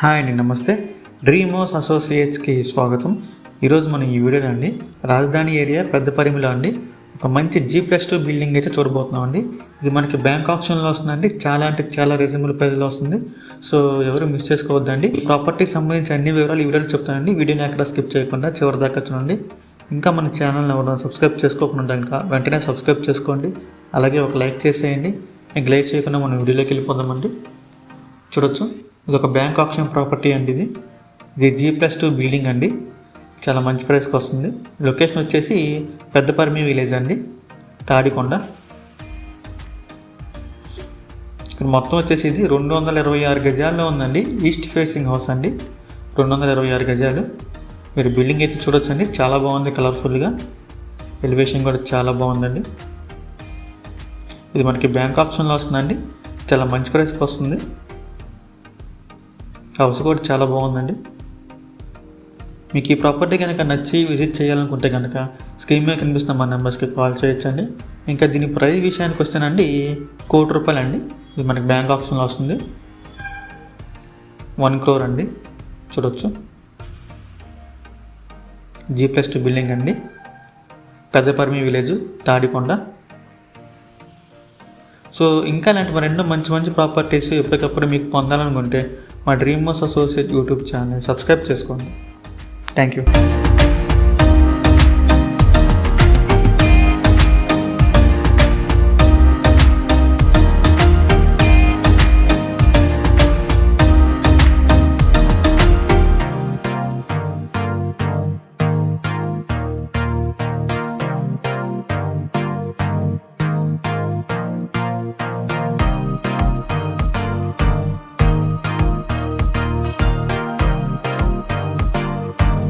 Hi అండి నమస్తే. డ్రీమోస్ అసోసియేట్స్కి స్వాగతం. ఈరోజు మనం ఈ వీడియోలో అండి రాజధాని ఏరియా పెద్ద పరిమిలో అండి. ఒక మంచి జీ ప్లస్ టూ బిల్డింగ్ అయితే చూడబోతున్నాం అండి. ఇది మనకి బ్యాంక్ ఆప్షన్లో వస్తుందండి. చాలా అంటే చాలా రీజనబుల్ ప్రైజ్లో వస్తుంది. సో ఎవరు మిస్ చేసుకోవద్దండి. ప్రాపర్టీకి సంబంధించి అన్ని వివరాలు ఈ వీడియోలో చెప్తానండి. వీడియోని ఎక్కడ స్కిప్ చేయకుండా చివరి దాకా చూడండి. ఇంకా మన ఛానల్ని ఎవరైనా సబ్స్క్రైబ్ చేసుకోకుండా కనుక వెంటనే సబ్స్క్రైబ్ చేసుకోండి. అలాగే ఒక లైక్ చేసేయండి. ఇంక లైక్ చేయకుండా మనం వీడియోలోకి వెళ్ళిపోదామండి. చూడొచ్చు. ఇది ఒక బ్యాంక్ ఆప్షన్ ప్రాపర్టీ అండి ఇది. ఇది జీ ప్లస్ టూ బిల్డింగ్ అండి. చాలా మంచి ప్రైస్కి వస్తుంది. లొకేషన్ వచ్చేసి పెద్దపర్మి విలేజ్ అండి. తాడికొండ. ఇక్కడ మొత్తం వచ్చేసి ఇది రెండు వందల ఇరవై ఆరు గజాల్లో ఉందండి. ఈస్ట్ ఫేసింగ్ హౌస్ అండి. రెండు వందల ఇరవై ఆరు గజాలు. మీరు బిల్డింగ్ అయితే చూడొచ్చండి. చాలా బాగుంది కలర్ఫుల్గా ఎలివేషన్ కూడా చాలా బాగుందండి. ఇది మనకి బ్యాంక్ ఆప్షన్లో వస్తుందండి. చాలా మంచి ప్రైస్కి వస్తుంది. హౌస్ కూడా చాలా బాగుందండి. మీకు ఈ ప్రాపర్టీ కనుక నచ్చి విజిట్ చేయాలనుకుంటే కనుక స్క్రీన్ మీద కనిపిస్తున్న మా నెంబర్స్కి కాల్ చేయొచ్చండి. ఇంకా దీని ప్రైస్ విషయానికి వస్తేనండి కోటి రూపాయలు అండి ఇది మనకి బ్యాంక్ ఆప్షన్లో వస్తుంది. వన్ క్రోర్ అండి. చూడొచ్చు. జీ ప్లస్ టూ బిల్డింగ్ అండి. పెద్దపర్మి విలేజ్ తాడికొండ. సో ఇంకా ఇలాంటి మరెన్నో మంచి మంచి ప్రాపర్టీస్ ఎప్పటికప్పుడు మీకు పొందాలనుకుంటే మా డ్రీమ్ మోస్ అసోసియేట్ యూట్యూబ్ ఛానల్ సబ్స్క్రైబ్ చేసుకోండి. Thank you.